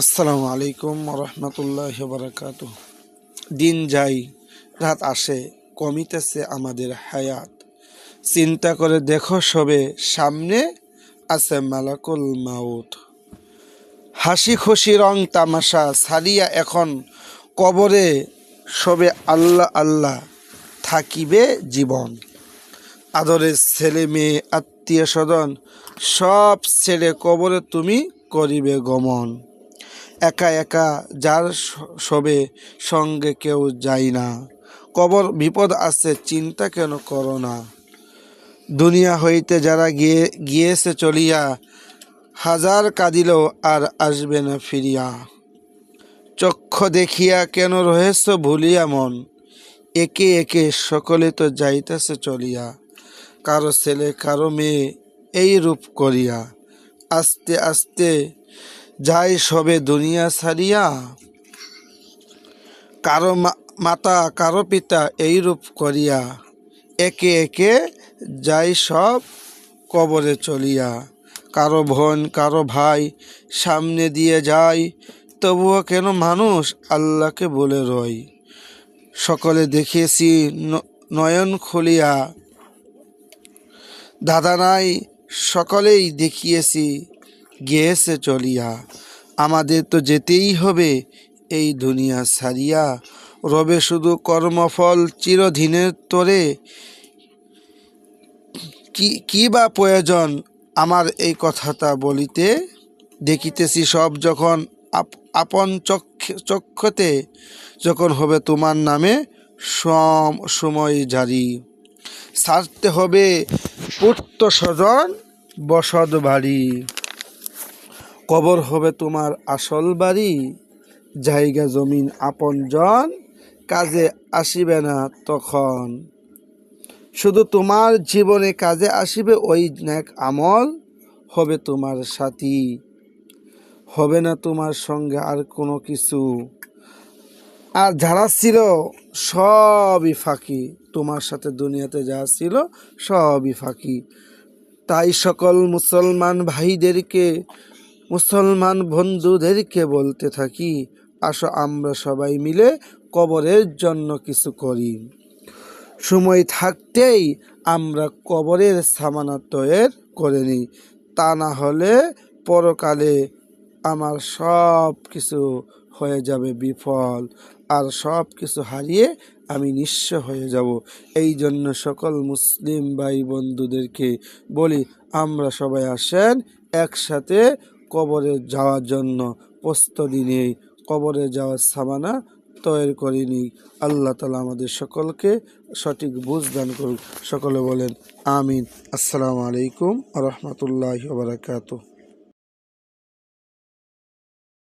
আসসালামু আলাইকুম রহমতুল্লাহ বারাকাত দিন যাই, রাত আসে, কমিতেছে আমাদের হায়াত। চিন্তা করে দেখো সবে, সামনে আছে মালাকুল মাউত। হাসি খুশি রং তামাশা সারিয়া এখন কবরে সবে আল্লাহ আল্লাহ থাকিবে জীবন। আদরের ছেলে মেয়ে, আত্মীয় স্বজন, সব ছেড়ে কবরে তুমি করিবে গমন। একা একা যার সবে সঙ্গে কেউ যায় না। কবর বিপদ আছে, চিন্তা কেন করো না। দুনিয়া হইতে যারা গিয়ে, গিয়েছে চলিয়া, হাজার কাঁদিল আর আসবে না ফিরিয়া। চক্ষ দেখিয়া কেন রহেছ ভুলিয়া মন? একে একে সকলে তো যাইতেছে চলিয়া। কারও ছেলে, কারও মেয়ে, এই রূপ করিয়া। আস্তে আস্তে যায় সবে দুনিয়া ছাড়িয়া, কারও মাতা, কারও পিতা এই রূপ করিয়া, একে একে যাই সব কবরে চলিয়া, কারও বোন, কারও ভাই সামনে দিয়ে যায় তবুও কেন মানুষ আল্লাহকে বলে রয়? সকলে দেখিয়েছি ন- নয়ন খুলিয়া, দাদা নাই সকলেই দেখিয়েছি গিয়েছে চলিয়া। আমাদের তো যেতেই হবে এই দুনিয়া ছাড়িয়া। রবে শুধু কর্মফল চিরদিনের তোরে। কি বা প্রয়োজন আমার এই কথাটা বলিতে? দেখিতেছি সব যখন আপ- আপন চক্ষে, চক্ষতে, যখন হবে তোমার নামে সম, সময় জারি। ছাড়তে হবে পুত্র স্বজন বসত বাড়ি। কবর হবে তোমার আসল বাড়ি। জায়গা জমিন আপনজন কাজে আসিবে না তখন। শুধু তোমার জীবনে কাজে আসিবে ওই ন্যাক আমল হবে তোমার সাথী। হবে না তোমার সঙ্গে আর কোনো কিছু। আর যারা ছিল সবই ফাঁকি। তোমার সাথে দুনিয়াতে যা ছিল সবই ফাঁকি। তাই সকল মুসলমান ভাইদেরকে মুসলমান বন্ধুদেরকে বলতে থাকি, আসো আমরা সবাই মিলে কবরের জন্য কিছু করি। সময় থাকতেই আমরা কবরের সামানা তৈর করে নিই। তা না হলে পরকালে আমার সব কিছু হয়ে যাবে বিফল, আর সব কিছু হারিয়ে আমি নিঃস্ব হয়ে যাব। এই জন্য সকল মুসলিম ভাই বন্ধুদেরকে বলি, আমরা সবাই আসেন একসাথে কবরে যাওয়ার জন্য প্রস্তুতি নেই। কবরে যাওয়ার সামানা তৈরি করিনি। আল্লাহ তালা আমাদের সকলকে সঠিক বুঝ দান করুক। সকলে বলেন, আমিন। আসসালামু আলাইকুম রহমতুল্লাহ বারাকাতুহ।